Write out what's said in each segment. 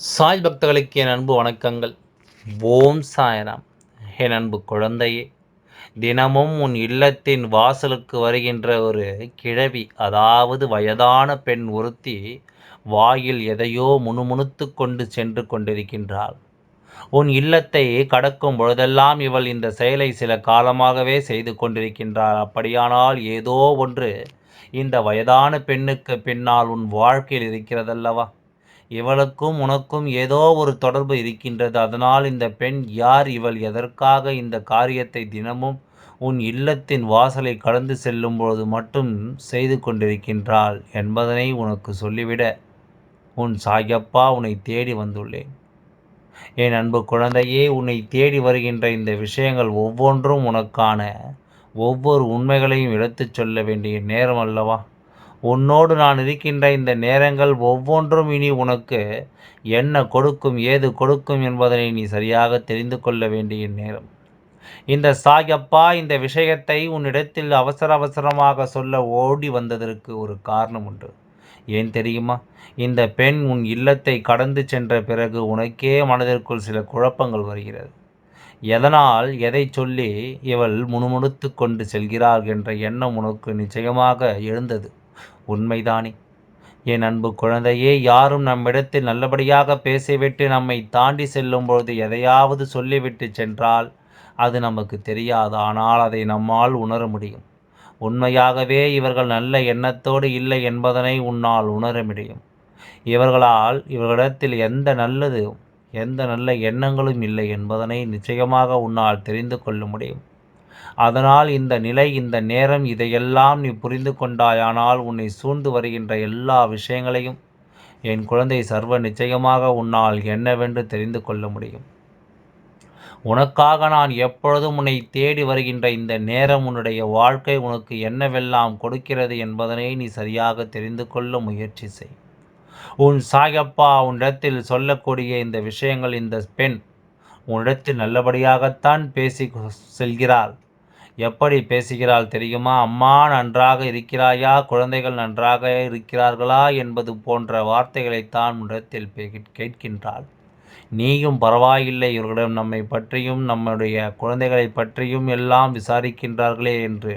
சாய் பக்தர்களுக்கு என் அன்பு வணக்கங்கள். ஓம் சாயராம். என் அன்பு குழந்தையே தினமும் உன் இல்லத்தின் வாசலுக்கு வருகின்ற ஒரு கிழவி அதாவது வயதான பெண் ஒருத்தி வாயில் எதையோ முணுமுணுத்து கொண்டு சென்று கொண்டிருக்கின்றாள். உன் இல்லத்தை கடக்கும் பொழுதெல்லாம் இவள் இந்த செயலை சில காலமாகவே செய்து கொண்டிருக்கின்றாள். அப்படியானால் ஏதோ ஒன்று இந்த வயதான பெண்ணுக்கு பின்னால் உன் வாழ்க்கையில் இருக்கிறதல்லவா? இவளுக்கும் உனக்கும் ஏதோ ஒரு தொடர்பு இருக்கின்றது. அதனால் இந்த பெண் யார்? இவள் எதற்காக இந்த காரியத்தை தினமும் உன் இல்லத்தின் வாசலை கடந்து செல்லும் பொழுது மட்டும் செய்து கொண்டிருக்கின்றாள் என்பதனை உனக்கு சொல்லிவிட உன் சாயப்பா உன்னை தேடி வந்துள்ளேன். என் அன்பு குழந்தையே உன்னை தேடி வருகின்ற இந்த விஷயங்கள் ஒவ்வொன்றும் உனக்கான ஒவ்வொரு உண்மைகளையும் எடுத்துச் சொல்ல வேண்டிய நேரம் அல்லவா? உன்னோடு நான் இருக்கின்ற இந்த நேரங்கள் ஒவ்வொன்றும் இனி உனக்கு என்ன கொடுக்கும் ஏது கொடுக்கும் என்பதனை நீ சரியாக தெரிந்து கொள்ள வேண்டிய நேரம். இந்த சாயப்பா இந்த விஷயத்தை உன்னிடத்தில் அவசர அவசரமாக சொல்ல ஓடி வந்ததற்கு ஒரு காரணம் உண்டு. ஏன் தெரியுமா? இந்த பெண் உன் இல்லத்தை கடந்து சென்ற பிறகு உனக்கே மனதிற்குள் சில குழப்பங்கள் வருகிறது. எதனால் எதை சொல்லி இவள் முணுமுணுத்து கொண்டு செல்கிறாள் என்ற எண்ணம் உனக்கு நிச்சயமாக எழுந்தது. உண்மைதானே? என் அன்பு குழந்தையே யாரும் நம்மிடத்தில் நல்லபடியாக பேசிவிட்டு நம்மை தாண்டி செல்லும் பொழுது எதையாவது சொல்லிவிட்டு சென்றால் அது நமக்கு தெரியாது. ஆனால் அதை நம்மால் உணர முடியும். உண்மையாகவே இவர்கள் நல்ல எண்ணத்தோடு இல்லை என்பதனை உன்னால் உணர முடியும். இவர்களால் இவர்களிடத்தில் எந்த நல்லது எந்த நல்ல எண்ணங்களும் இல்லை என்பதனை நிச்சயமாக உன்னால் தெரிந்து கொள்ள முடியும். அதனால் இந்த நிலை இந்த நேரம் இதையெல்லாம் நீ புரிந்து கொண்டாயானால் உன்னை சூழ்ந்து வருகின்ற எல்லா விஷயங்களையும் என் குழந்தை சர்வ நிச்சயமாக உன்னால் என்னவென்று தெரிந்து கொள்ள முடியும். உனக்காக நான் எப்பொழுதும் உன்னை தேடி வருகின்ற இந்த நேரம் உன்னுடைய வாழ்க்கை உனக்கு என்னவெல்லாம் கொடுக்கிறது என்பதனை நீ சரியாக தெரிந்து கொள்ள முயற்சி செய். உன் சாயப்பா உன்னிடத்தில் சொல்லக்கூடிய இந்த விஷயங்கள் இந்த பெண் உன்னிடத்தில் நல்லபடியாகத்தான் பேசி செல்கிறாள். எப்படி பேசுகிறாள் தெரியுமா? அம்மா நன்றாக இருக்கிறாயா? குழந்தைகள் நன்றாக இருக்கிறார்களா? என்பது போன்ற வார்த்தைகளைத்தான் இடத்தில் கேட்கின்றாள். நீயும் பரவாயில்லை இவர்களிடம் நம்மை பற்றியும் நம்முடைய குழந்தைகளை பற்றியும் எல்லாம் விசாரிக்கின்றார்களே என்று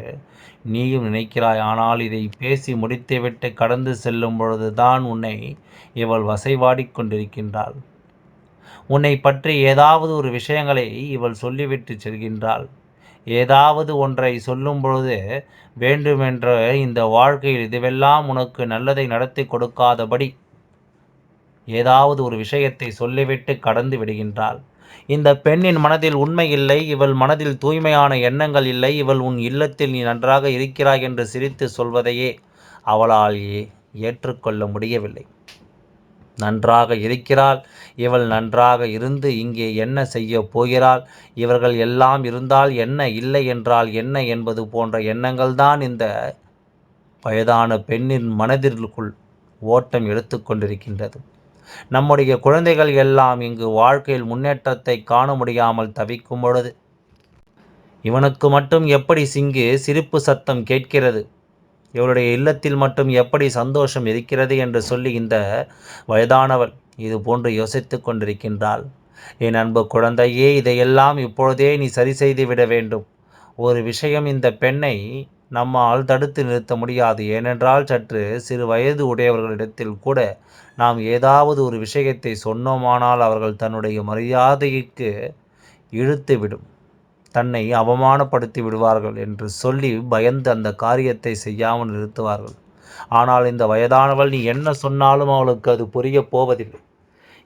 நீயும் நினைக்கிறாய். ஆனால் இதை பேசி முடித்துவிட்டு கடந்து செல்லும் பொழுதுதான் உன்னை இவள் வசைவாடிக்கொண்டிருக்கின்றாள் உன்னை பற்றி ஏதாவது ஒரு விஷயங்களை இவள் சொல்லிவிட்டு செல்கின்றாள். ஏதாவது ஒன்றை சொல்லும் பொழுது வேண்டுமென்ற இந்த வாழ்க்கையில் இதுவெல்லாம் உனக்கு நல்லதை நடத்தி கொடுக்காதபடி ஏதாவது ஒரு விஷயத்தை சொல்லிவிட்டு கடந்து விடுகின்றாள். இந்த பெண்ணின் மனதில் உண்மை இல்லை இவள் மனதில் தூய்மையான எண்ணங்கள் இல்லை இவள் உன் இல்லத்தில் நீ நன்றாக இருக்கிறாய் என்று சிரித்து சொல்வதையே அவளால் ஏற்றுக்கொள்ள முடியவில்லை. நன்றாக இருக்கிறாள். இவள் நன்றாக இருந்து இங்கே என்ன செய்ய போகிறாள்? இவர்கள் எல்லாம் இருந்தால் என்ன இல்லை என்றால் என்ன என்பது போன்ற எண்ணங்கள்தான் இந்த வயதான பெண்ணின் மனதிற்குள் ஓட்டம் எடுத்துக்கொண்டிருக்கின்றது நம்முடைய குழந்தைகள் எல்லாம் இங்கு வாழ்க்கையில் முன்னேற்றத்தை காண முடியாமல் தவிக்கும் பொழுது இவனுக்கு மட்டும் எப்படி சிங்கு சிரிப்பு சத்தம் கேட்கிறது? இவளுடைய இல்லத்தில் மட்டும் எப்படி சந்தோஷம் இருக்கிறது என்று சொல்லி இந்த வயதானவள் இது போன்று யோசித்து கொண்டிருக்கின்றாள். என் அன்பு குழந்தையே இதையெல்லாம் இப்பொழுதே நீ சரி செய்து விட வேண்டும். ஒரு விஷயம் இந்த பெண்ணை நம்மால் தடுத்து நிறுத்த முடியாது. ஏனென்றால் சற்று சிறு வயது உடையவர்களிடத்தில் கூட நாம் ஏதாவது ஒரு விஷயத்தை சொன்னோமானால் அவர்கள் தன்னுடைய மரியாதைக்கு இழுத்துவிடும். தன்னை அவமானப்படுத்தி விடுவார்கள் என்று சொல்லி பயந்து அந்த காரியத்தை செய்யாமல் நிறுத்துவார்கள். ஆனால் இந்த வயதானவள் நீ என்ன சொன்னாலும் அவளுக்கு அது புரியப் போவதில்லை.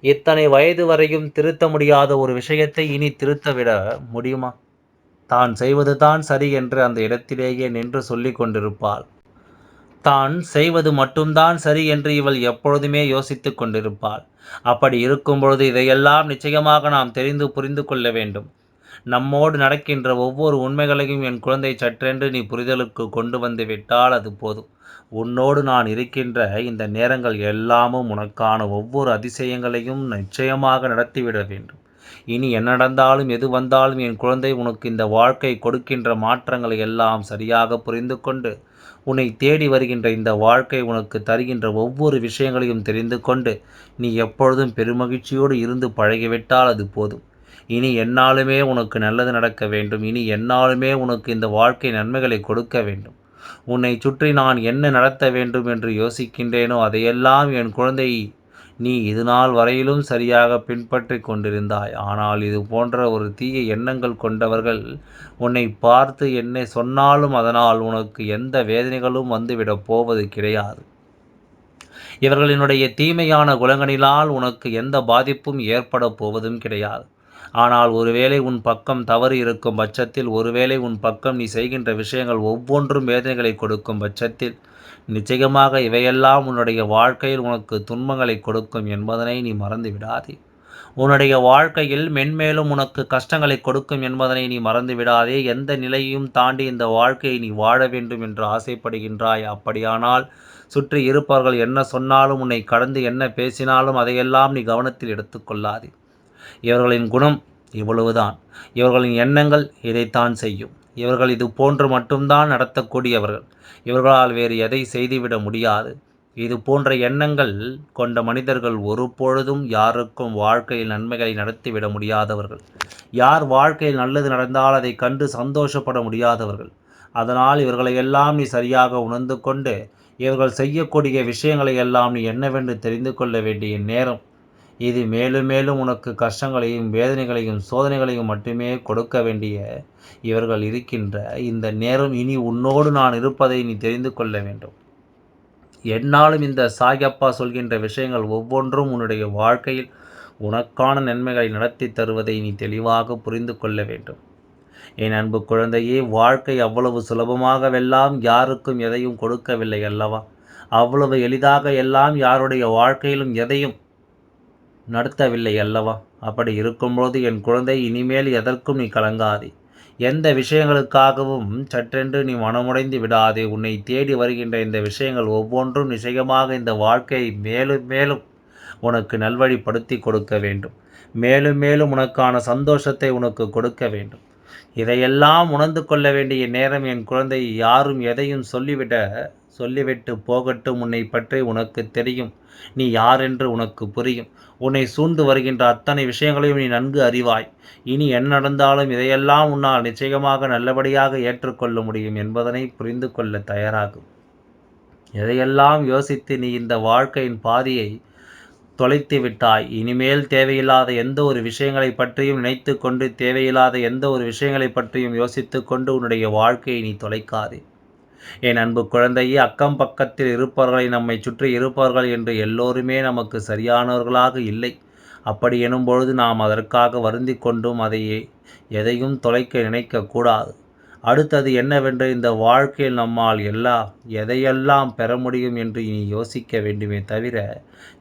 இத்தனை வயது வரையும் திருத்த முடியாத ஒரு விஷயத்தை இனி திருத்தவிட முடியுமா? தான் செய்வது தான் சரி என்று அந்த இடத்திலேயே நின்று சொல்லி கொண்டிருப்பாள். தான் செய்வது மட்டும்தான் சரி என்று இவள் எப்பொழுதுமே யோசித்துக் கொண்டிருப்பாள். அப்படி இருக்கும் பொழுது இதையெல்லாம் நிச்சயமாக நாம் தெரிந்து புரிந்து கொள்ள வேண்டும். நம்மோடு நடக்கின்ற ஒவ்வொரு உண்மைகளையும் என் குழந்தை சற்றென்று நீ புரிதலுக்கு கொண்டு வந்து விட்டால் அது போதும். உன்னோடு நான் இருக்கின்ற இந்த நேரங்கள் எல்லாமும் உனக்கான ஒவ்வொரு அதிசயங்களையும் நிச்சயமாக நடத்திவிட வேண்டும். இனி என்ன நடந்தாலும் எது வந்தாலும் என் குழந்தை உனக்கு இந்த வாழ்க்கை கொடுக்கின்ற மாற்றங்களை எல்லாம் சரியாக புரிந்து கொண்டு உன்னை தேடி வருகின்ற இந்த வாழ்க்கை உனக்கு தருகின்ற ஒவ்வொரு விஷயங்களையும் தெரிந்து கொண்டு நீ எப்பொழுதும் பெருமகிழ்ச்சியோடு இருந்து பழகிவிட்டால் அது போதும். இனி என்னாலுமே உனக்கு நல்லது நடக்க வேண்டும். இனி என்னாலுமே உனக்கு இந்த வாழ்க்கை நன்மைகளை கொடுக்க வேண்டும். உன்னை சுற்றி நான் என்ன நடத்த வேண்டும் என்று யோசிக்கின்றேனோ அதையெல்லாம் என் குழந்தை நீ இது நாள் வரையிலும் சரியாக பின்பற்றி கொண்டிருந்தாய். ஆனால் இது போன்ற ஒரு தீய எண்ணங்கள் கொண்டவர்கள் உன்னை பார்த்து என்னை சொன்னாலும் அதனால் உனக்கு எந்த வேதனைகளும் வந்துவிடப் போவது கிடையாது. இவர்களினுடைய தீமையான குலங்களினால் உனக்கு எந்த பாதிப்பும் ஏற்பட போவதும் கிடையாது. ஆனால் ஒருவேளை உன் பக்கம் தவறு இருக்கும் பட்சத்தில் ஒருவேளை உன் பக்கம் நீ செய்கின்ற விஷயங்கள் ஒவ்வொன்றும் வேதனைகளை கொடுக்கும் பட்சத்தில் நிச்சயமாக இவையெல்லாம் உன்னுடைய வாழ்க்கையில் உனக்கு துன்பங்களை கொடுக்கும் என்பதனை நீ மறந்து விடாதே உன்னுடைய வாழ்க்கையில் மென்மேலும் உனக்கு கஷ்டங்களை கொடுக்கும் என்பதனை நீ மறந்து விடாதே எந்த நிலையையும் தாண்டி இந்த வாழ்க்கையை நீ வாழ வேண்டும் என்று ஆசைப்படுகின்றாய். அப்படியானால் சுற்றி இருப்பவர்கள் என்ன சொன்னாலும் உன்னை கடந்து என்ன பேசினாலும் அதையெல்லாம் நீ கவனத்தில் எடுத்துக்கொள்ளாதே இவர்களின் குணம் இவ்வளவுதான். இவர்களின் எண்ணங்கள் இதைத்தான் செய்யும். இவர்கள் இது போன்று மட்டும்தான் நடத்தக்கூடியவர்கள். இவர்களால் வேறு எதை செய்துவிட முடியாது. இது போன்ற எண்ணங்கள் கொண்ட மனிதர்கள் ஒரு பொழுதும் யாருக்கும் வாழ்க்கையில் நன்மைகளை நடத்திவிட முடியாதவர்கள். யார் வாழ்க்கையில் நல்லது நடந்தால் அதை கண்டு சந்தோஷப்பட முடியாதவர்கள். அதனால் இவர்களை எல்லாம் நீ சரியாக உணர்ந்து கொண்டு இவர்கள் செய்யக்கூடிய விஷயங்களை எல்லாம் நீ என்னவென்று தெரிந்து கொள்ள வேண்டிய நேரம் இது மேலும் மேலும் உனக்கு கஷ்டங்களையும் வேதனைகளையும் சோதனைகளையும் மட்டுமே கொடுக்க வேண்டிய இவர்கள் இருக்கின்ற இந்த நேரம் இனி உன்னோடு நான் இருப்பதை நீ தெரிந்து கொள்ள வேண்டும். என்னாலும் இந்த சாயப்பா சொல்கின்ற விஷயங்கள் ஒவ்வொன்றும் உன்னுடைய வாழ்க்கையில் உனக்கான நன்மைகளை நடத்தி தருவதை நீ தெளிவாக புரிந்து கொள்ள வேண்டும். என் அன்பு குழந்தையே வாழ்க்கை அவ்வளவு சுலபமாகவெல்லாம் யாருக்கும் எதையும் கொடுக்கவில்லை அல்லவா? அவ்வளவு எளிதாக எல்லாம் யாருடைய வாழ்க்கையிலும் எதையும் நடத்தவில்லை அல்லவா? அப்படி இருக்கும்போது என் குழந்தை இனிமேல் எதற்கும் நீ கலங்காதே. எந்த விஷயங்களுக்காகவும் சற்றென்று நீ மனமுடைந்து விடாதே. உன்னை தேடி வருகின்ற இந்த விஷயங்கள் ஒவ்வொன்றும் நிச்சயமாக இந்த வாழ்க்கையை மேலும் மேலும் உனக்கு நல்வழிப்படுத்தி கொடுக்க வேண்டும். மேலும் மேலும் உனக்கான சந்தோஷத்தை உனக்கு கொடுக்க வேண்டும். இதையெல்லாம் உணர்ந்து கொள்ள வேண்டிய நேரம் என் குழந்தை யாரும் எதையும் சொல்லிவிட சொல்லிவிட்டு போகட்டும். உன்னை பற்றி உனக்கு தெரியும். நீ யார் என்று உனக்கு புரியும். உன்னை சூழ்ந்து வருகின்ற அத்தனை விஷயங்களையும் நீ நன்கு அறிவாய். இனி என்ன நடந்தாலும் இதையெல்லாம் உன்னால் நிச்சயமாக நல்லபடியாக ஏற்றுக்கொள்ள முடியும் என்பதனை புரிந்து கொள்ள தயாராகும். இதையெல்லாம் யோசித்து நீ இந்த வாழ்க்கையின் பாதியை தொலைத்து விட்டாய். இனிமேல் தேவையில்லாத எந்த ஒரு விஷயங்களை பற்றியும் நினைத்து கொண்டு தேவையில்லாத எந்த ஒரு விஷயங்களை பற்றியும் யோசித்து கொண்டு உன்னுடைய வாழ்க்கையை நீ தொலைக்காதே. என் அன்பு குழந்தையே அக்கம் பக்கத்தில் இருப்பவர்களை நம்மை சுற்றி இருப்பவர்கள் என்று எல்லோருமே நமக்கு சரியானவர்களாக இல்லை. அப்படி எனும் பொழுது நாம் அதற்காக வருந்தி கொண்டும் அதையே எதையும் தொலைக்க நினைக்கக்கூடாது அடுத்தது என்னவென்று இந்த வாழ்க்கையில் நம்மால் எல்லா எதையெல்லாம் பெற முடியும் என்று இனி யோசிக்க வேண்டுமே தவிர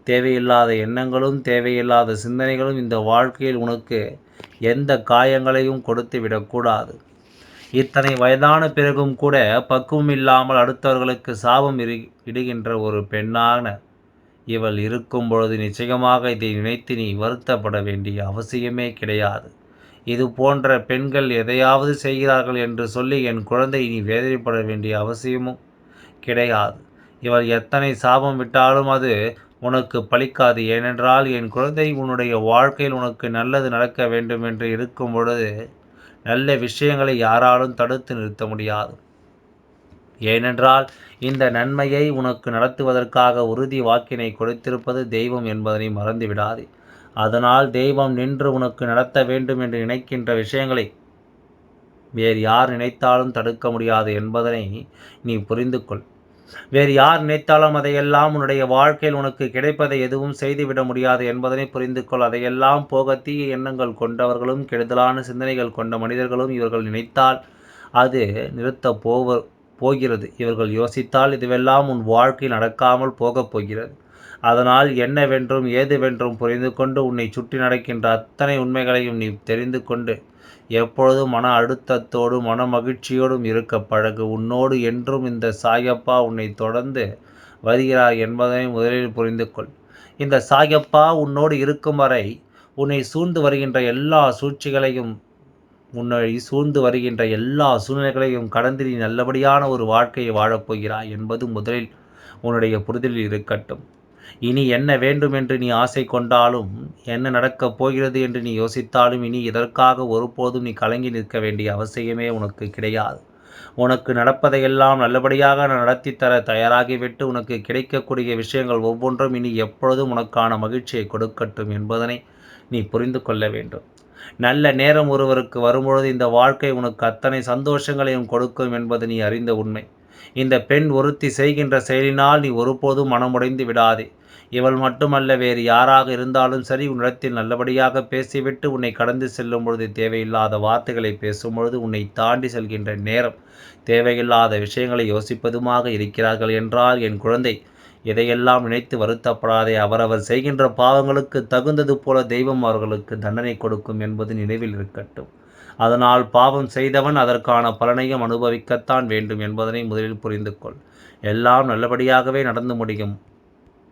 தேவையில்லாத எண்ணங்களும் தேவையில்லாத சிந்தனைகளும் இந்த வாழ்க்கையில் உனக்கு எந்த காயங்களையும் கொடுத்து விடக்கூடாது இத்தனை வயதான பிறகும் கூட பக்குவம் இல்லாமல் அடுத்தவர்களுக்கு சாபம் இரு இடுகின்ற ஒரு பெண்ணான இவள் இருக்கும் பொழுது நிச்சயமாக இதை நினைத்து நீ வருத்தப்பட வேண்டிய அவசியமே கிடையாது. இது போன்ற பெண்கள் எதையாவது செய்கிறார்கள் என்று சொல்லி என் குழந்தை நீ வேதனைப்பட வேண்டிய அவசியமும் கிடையாது. இவள் எத்தனை சாபம் விட்டாலும் அது உனக்கு பலிக்காது ஏனென்றால் என் குழந்தை உன்னுடைய வாழ்க்கையில் உனக்கு நல்லது நடக்க வேண்டும் என்று இருக்கும் பொழுது நல்ல விஷயங்களை யாராலும் தடுத்து நிறுத்த முடியாது. ஏனென்றால் இந்த நன்மையை உனக்கு நடத்துவதற்காக உறுதி வாக்கினை கொடுத்திருப்பது தெய்வம் என்பதனை மறந்துவிடாது. அதனால் தெய்வம் நின்று உனக்கு நடத்த வேண்டும் என்று நினைக்கின்ற விஷயங்களை வேறு யார் நினைத்தாலும் தடுக்க முடியாது என்பதனை நீ புரிந்து கொள் வேறு யார் நினைத்தாலும் அதையெல்லாம் உன்னுடைய வாழ்க்கையில் உனக்கு கிடைப்பதை எதுவும் செய்துவிட முடியாது என்பதனை புரிந்து கொள். அதையெல்லாம் போக தீய எண்ணங்கள் கொண்டவர்களும் கெடுதலான சிந்தனைகள் கொண்ட மனிதர்களும் இவர்கள் நினைத்தால் அது நிறுத்த போவ போகிறது. இவர்கள் யோசித்தால் இதுவெல்லாம் உன் வாழ்க்கையில் நடக்காமல் போகப் போகிறது. அதனால் என்னவென்றும் ஏதுவென்றும் புரிந்து கொண்டு உன்னை சுற்றி நடக்கின்ற அத்தனை உண்மைகளையும் நீ தெரிந்து கொண்டு எப்பொழுதும் மன அழுத்தத்தோடு மன மகிழ்ச்சியோடும் இருக்க பழகு. உன்னோடு என்றும் இந்த சாயப்பா உன்னை தொடர்ந்து வருகிறார் என்பதை முதலில் புரிந்து கொள். இந்த சாயப்பா உன்னோடு இருக்கும் வரை உன்னை சூழ்ந்து வருகின்ற எல்லா சூழ்ச்சிகளையும் உன்னை சூழ்ந்து வருகின்ற எல்லா சூழ்நிலைகளையும் கடந்து நீ நல்லபடியான ஒரு வாழ்க்கையை வாழப்போகிறாய் என்பது முதலில் உன்னுடைய புரிதலில் இருக்கட்டும். இனி என்ன வேண்டும் என்று நீ ஆசை கொண்டாலும் என்ன நடக்கப் போகிறது என்று நீ யோசித்தாலும் இனி இதற்காக ஒருபோதும் நீ கலங்கி நிற்க வேண்டிய அவசியமே உனக்கு கிடையாது. உனக்கு நடப்பதையெல்லாம் நல்லபடியாக நடத்தி தர தயாராகிவிட்டு உனக்கு கிடைக்கக்கூடிய விஷயங்கள் ஒவ்வொன்றும் இனி எப்பொழுதும் உனக்கான மகிழ்ச்சியை கொடுக்கட்டும் என்பதனை நீ புரிந்து கொள்ள வேண்டும். நல்ல நேரம் ஒருவருக்கு வரும்பொழுது இந்த வாழ்க்கை உனக்கு அத்தனை சந்தோஷங்களையும் கொடுக்கும் என்பது நீ அறிந்த உண்மை. இந்த பெண் ஒருத்தி செய்கின்ற செயலினால் நீ ஒருபோதும் மனமுடைந்து விடாதே. இவள் மட்டுமல்ல வேறு யாராக இருந்தாலும் சரி உன்னிடத்தில் நல்லபடியாக பேசிவிட்டு உன்னை கடந்து செல்லும் பொழுது தேவையில்லாத வார்த்தைகளை பேசும் பொழுது உன்னை தாண்டி செல்கின்ற நேரம் தேவையில்லாத விஷயங்களை யோசிப்பதுமாக இருக்கிறார்கள் என்றால் என் குழந்தை. இதையெல்லாம் நினைத்து வருத்தப்படாதே அவரவர் செய்கின்ற பாவங்களுக்கு தகுந்தது போல தெய்வம் அவர்களுக்கு தண்டனை கொடுக்கும் என்பது நினைவில் இருக்கட்டும். அதனால் பாவம் செய்தவன் அதற்கான பலனையும் அனுபவிக்கத்தான் வேண்டும் என்பதனை முதலில் புரிந்து கொள் எல்லாம் நல்லபடியாகவே நடந்து முடியும்.